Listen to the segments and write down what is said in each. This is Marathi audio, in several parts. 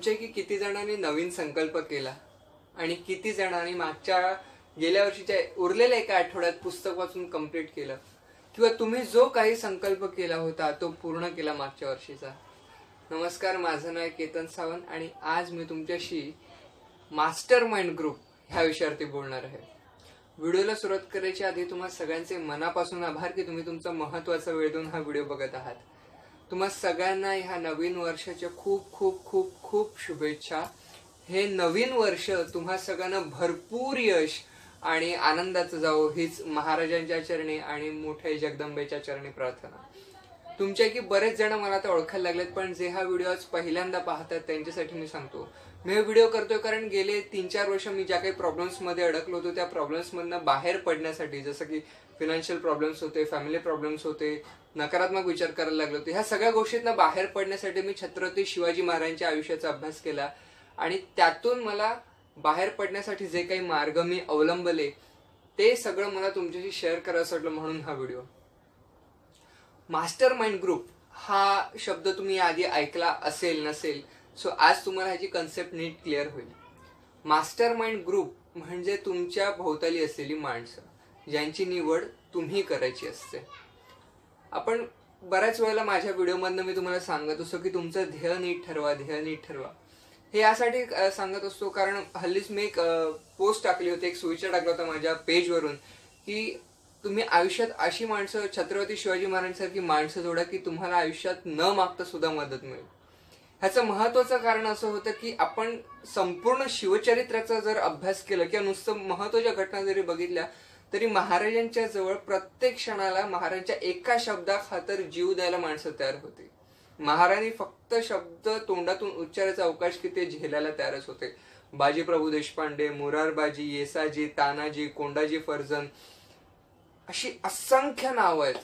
तुमच्यापैकी किती जणांनी नवीन संकल्प केला? आणि किती जणांनी मागच्या गेल्या वर्षीच्या उरलेल्या एका आठवड्यात पुस्तक वाचून कंप्लीट केलं? किंवा तुम्ही जो काही संकल्प केला होता तो पूर्ण केला मागच्या वर्षीचा? नमस्कार माझं नाव केतन सावंत आणि आज मी तुमच्याशी मास्टर माइंड ग्रुप ह्या विषयावरती बोलणार आहे. व्हिडिओला सुरुवात करायच्या आधी तुम्हाला सगळ्यांचे मनापासून आभार की तुम्ही तुमचा महत्त्वाचा वेळ देऊन हा व्हिडिओ बघत आहात. तुम्हा सगळ्यांना ह्या नवीन वर्षाच्या खूप खूप खूप खूप शुभेच्छा. हे नवीन वर्ष तुम्हा सगळ्यांना भरपूर यश आणि आनंदाचं जावो हीच महाराजांच्या चरणी आणि मोठ्या जगदंबेच्या चरणी प्रार्थना. तुमच्या की बरेच जण मला आता ओळखायला लागलेत पण जे हा व्हिडिओ आज पहिल्यांदा पाहतात त्यांच्यासाठी मी सांगतो. मी व्हिडिओ करतोय कारण गेले तीन चार वर्ष मी ज्या काही प्रॉब्लेम्समध्ये अडकलो होतो त्या प्रॉब्लेम्समधनं बाहेर पडण्यासाठी जसं की फिनान्शियल प्रॉब्लेम्स होते फॅमिली प्रॉब्लेम्स होते नकारात्मक विचार करायला लागलो होते ह्या सगळ्या गोष्टींना बाहेर पडण्यासाठी मी छत्रपती शिवाजी महाराजांच्या आयुष्याचा अभ्यास केला. आणि त्यातून मला बाहेर पडण्यासाठी जे काही मार्ग मी अवलंबले ते सगळं मला तुमच्याशी शेअर करायचं वाटलं म्हणून हा व्हिडिओ मास्टर माइंड ग्रुप हा शब्द तुम्ही आधी ऐकला असेल नसेल सो आज तुम्हाला ह्याची कन्सेप्ट नीट क्लिअर होईल. मास्टर माइंड ग्रुप म्हणजे तुमच्या भोवताली असलेली माणसं ज्यांची निवड तुम्ही करायची असते. आपण बऱ्याच वेळेला माझ्या व्हिडिओमधनं मी तुम्हाला सांगत असतो की तुमचं ध्येय नीट ठरवा ध्येय नीट ठरवा. हे यासाठी सांगत असतो कारण हल्लीच मी एक पोस्ट टाकली होती एक सुविचार टाकला होता माझ्या पेजवरून की तुम्ही आयुष्यात अशी माणसं छत्रपती शिवाजी महाराजांसारखी माणसं जोडा की तुम्हाला आयुष्यात न मागता सुद्धा मदत मिळेल. ह्याचं महत्वाचं कारण असं होतं की आपण संपूर्ण शिवचरित्राचा जर अभ्यास केला किंवा नुसतं महत्त्वाच्या घटना जरी बघितल्या तरी महाराजांच्या जवळ प्रत्येक क्षणाला महाराजांच्या एका शब्दा खातर जीव द्यायला माणसं तयार होते. महाराणी फक्त शब्द तोंडातून उच्चाराचा अवकाश की ते झेलायला तयारच होते. बाजीप्रभू देशपांडे मुरारबाजी येसाजी तानाजी कोंडाजी फर्जन अशी असंख्य नावं आहेत.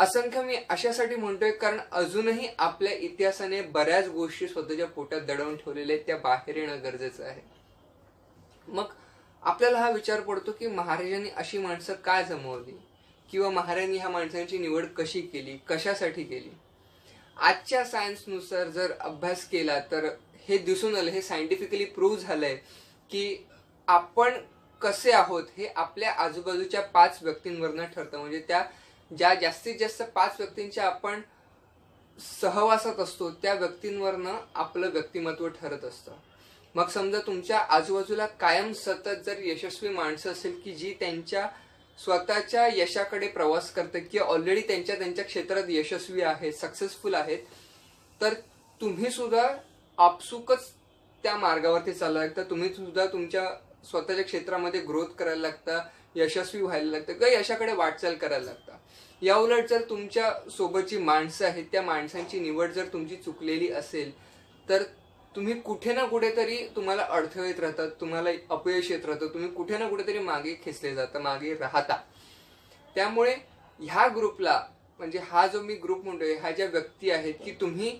असंख्य मी अशासाठी म्हणतोय कारण अजूनही आपल्या इतिहासाने बऱ्याच गोष्टी स्वतःच्या पोटात दडवून ठेवलेल्या आहेत त्या बाहेर येणं गरजेचं आहे. मग आपल्याला हा विचार पडतो की महाराजांनी अशी माणसं का जमवली? किंवा महाराजांनी ह्या माणसांची निवड कशी केली? कशासाठी केली? आजच्या सायन्सनुसार जर अभ्यास केला तर हे दिसून आलं हे सायंटिफिकली प्रूव्ह झालंय की आपण कसे आहोत हे आपल्या आजूबाजूच्या पाच व्यक्तींवरनं ठरतं. म्हणजे त्या ज्या जास्तीत जास्त पाच व्यक्तींच्या आपण सहवासात असतो त्या व्यक्तींवरनं आपलं व्यक्तिमत्व ठरत असतं. मग समजा तुमच्या आजूबाजूला कायम सतत जर यशस्वी माणसं असेल की जी त्यांच्या स्वतःच्या यशाकडे प्रवास करते की ऑलरेडी त्यांच्या त्यांच्या क्षेत्रात यशस्वी आहेत सक्सेसफुल आहेत तर तुम्ही सुद्धा आपसुकच त्या मार्गावरती चालला लागता. तुम्ही सुद्धा तुमच्या स्वतःच्या क्षेत्रामध्ये ग्रोथ करायला लागता यशस्वी व्हायला लागतं किंवा यशाकडे वाटचाल करायला लागता. या उलट जर तुमच्या सोबतची माणसं आहेत त्या माणसांची निवड जर तुमची चुकलेली असेल तर तुम्ही कुठे ना कुठेतरी तुम्हाला अडथळे येत राहतात तुम्हाला अपयश येत राहतं तुम्ही कुठे ना कुठेतरी मागे खेचले जाता मागे राहता. त्यामुळे ह्या ग्रुपला म्हणजे हा जो मी ग्रुप म्हणतोय ह्या ज्या व्यक्ती आहेत की तुम्ही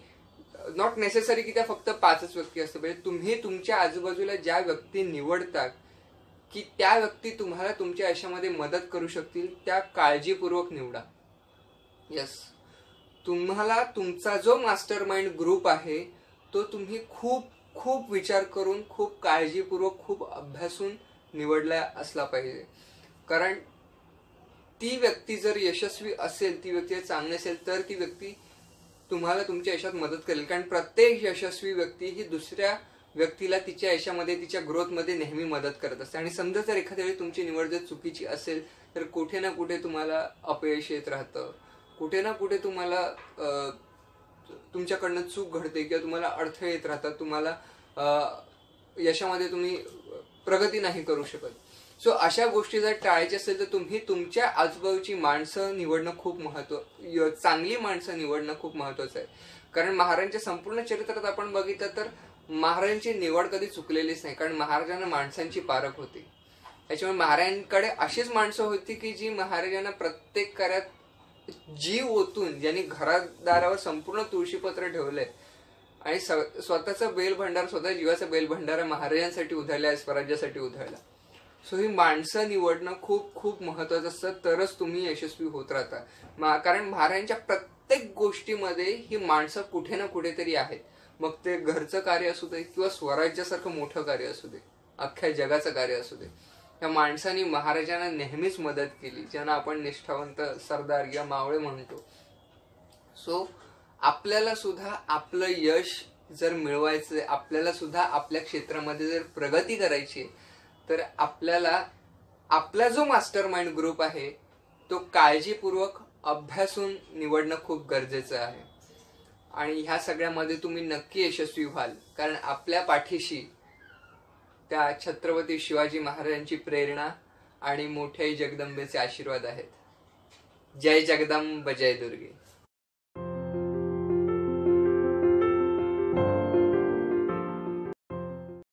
नॉट नेसेसरी की त्या फक्त पाचच व्यक्ती असतं पाहिजे म्हणजे तुम्ही तुमच्या आजूबाजूला ज्या व्यक्ती निवडतात की त्या व्यक्ती तुम्हाला तुमच्या आयुष्यामध्ये मदत करू शकतील त्या काळजीपूर्वक निवडा. यस तुम्हाला तुमचा जो मास्टर माइंड ग्रुप आहे तो तुम्ही खूप खूप विचार करून खूप काळजीपूर्वक खूप अभ्यासून निवडला असला पाहिजे. कारण ती व्यक्ती जर यशस्वी असेल ती व्यक्ती चांगली असेल तर ती व्यक्ती तुम्हाला तुमच्या यशात मदत करेल. कारण प्रत्येक यशस्वी व्यक्ती ही दुसऱ्या व्यक्तीला तिच्या यशामध्ये तिच्या ग्रोथमध्ये नेहमी मदत करत असते. आणि समजा जर एखाद्या वेळी तुमची निवड जर चुकीची असेल तर कुठे ना कुठे तुम्हाला अपयश येत राहतं. कुठे ना कुठे तुम्हाला तुमच्याकडनं चूक घडते किंवा तुम्हाला अडथळे येत राहतात. तुम्हाला यशामध्ये तुम्ही प्रगती नाही करू शकत. सो अशा गोष्टी जर टाळायच्या असेल तर तुम्ही तुमच्या आजूबाजूची माणसं निवडणं खूप महत्त्व चांगली माणसं निवडणं खूप महत्वाचं आहे. कारण महाराजांच्या संपूर्ण चरित्रात आपण बघितलं तर महाराजांची निवड कधी चुकलेलीच नाही कारण महाराजांना माणसांची पारख होती. त्याच्यामुळे महाराजांकडे अशीच माणसं होती की जी महाराजांना प्रत्येक कार्यात जीव ओतून ज्यांनी घरादारावर संपूर्ण तुळशीपत्र ठेवलंय आणि स्वतःचा बेल भंडार स्वतः जीवाचा बेलभंडार महाराजांसाठी उधळला स्वराज्यासाठी उधळला. सो ही माणसं निवडणं खूप खूप महत्वाचं असतं तरच तुम्ही यशस्वी होत राहता. कारण महाराजांच्या प्रत्येक गोष्टीमध्ये ही माणसं कुठे ना कुठेतरी आहेत. मग ते घरचं कार्य असू दे किंवा स्वराज्यासारखं मोठं कार्य असू दे अख्ख्या जगाचं कार्य असू दे या माणसांनी महाराजांना नेहमीच मदत केली ज्यांना आपण निष्ठावंत सरदार या मावळे म्हणतो. सो आपल्याला सुद्धा आपलं यश जर मिळवायचं आपल्याला सुद्धा आपल्या क्षेत्रामध्ये जर प्रगती करायची तर आपल्याला आपला जो मास्टर माइंड ग्रुप आहे तो काळजीपूर्वक अभ्यासून निवडणं खूप गरजेचं आहे. आणि ह्या सगळ्यामध्ये तुम्ही नक्की यशस्वी व्हाल. कारण आपल्या पाठीशी त्या छत्रपती शिवाजी महाराजांची प्रेरणा आणि मोठ्याही जगदंबेचे आशीर्वाद आहेत. जय जगदंब जय दुर्गे.